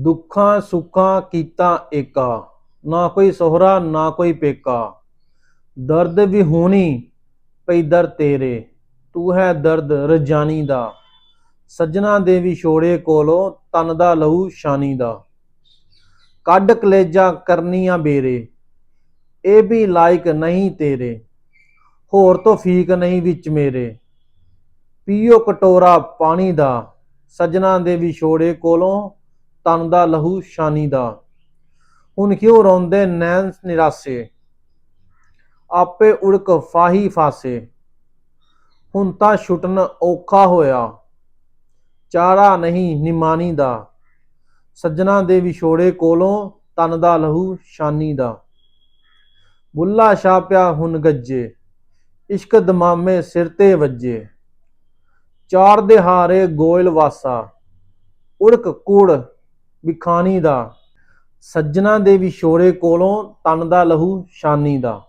ਦੁੱਖਾਂ ਸੁੱਖਾਂ ਕੀਤਾ ਏਕਾ, ਨਾ ਕੋਈ ਸੋਹਰਾ, ਨਾ ਕੋਈ ਪੇਕਾ। ਦਰਦ ਵੀ ਹੋਣੀ ਪਈ ਦਰ ਤੇਰੇ, ਤੂੰ ਹੈ ਦਰਦ ਰਜਾਨੀ ਦਾ। ਸੱਜਣਾ ਦੇ ਵਿਛੋੜੇ ਕੋਲੋਂ ਤਨ ਦਾ ਲਹੂ ਸ਼ਾਨੀ ਦਾ। ਕੱਢ ਕਲੇਜਾ ਕਰਨੀਆਂ ਬੇਰੇ, ਇਹ ਵੀ ਲਾਇਕ ਨਹੀਂ ਤੇਰੇ। ਹੋਰ ਤੋਂ ਫੀਕ ਨਹੀਂ ਵਿੱਚ ਮੇਰੇ। ਪੀਓ ਕਟੋਰਾ ਪਾਣੀ ਦਾ। ਸੱਜਣਾ ਦੇ ਵਿਛੋੜੇ ਕੋਲੋਂ ਤਨ ਦਾ ਲਹੂ ਸ਼ਾਨੀ ਦਾ। ਹੁਣ ਕਿਉਂ ਰੋਂਦੇ ਨੈਣ ਨਿਰਾਸੇ? ਆਪੇ ਉੜਕ ਫਾਹੀ ਫਾਸੇ। ਹੁਣ ਤਾਂ ਛੁੱਟਣ ਔਖਾ ਹੋਇਆ। ਚਾਰਾ ਨਹੀਂ ਨਿਮਾਨੀ ਦਾ। ਸੱਜਣਾ ਦੇ ਵਿਛੋੜੇ ਕੋਲੋਂ ਤਨ ਦਾ ਲਹੂ ਸ਼ਾਨੀ ਦਾ। ਬੁੱਲਾ ਛਾਪਿਆ ਹੁਣ ਗੱਜੇ। ਇਸ਼ਕ ਦਮਾਮੇ ਸਿਰ ਤੇ ਵੱਜੇ। ਚਾਰ ਦੇ ਹਾਰੇ ਗੋਇਲ ਵਾਸਾ। ਉੜਕ ਕੂੜ ਵਿਖਾਣੀ ਦਾ ਸੱਜਣਾ ਦੇ ਵਿਛੋੜੇ ਕੋਲੋਂ ਤਨ ਦਾ ਲਹੂ ਸ਼ਾਨੀ ਦਾ।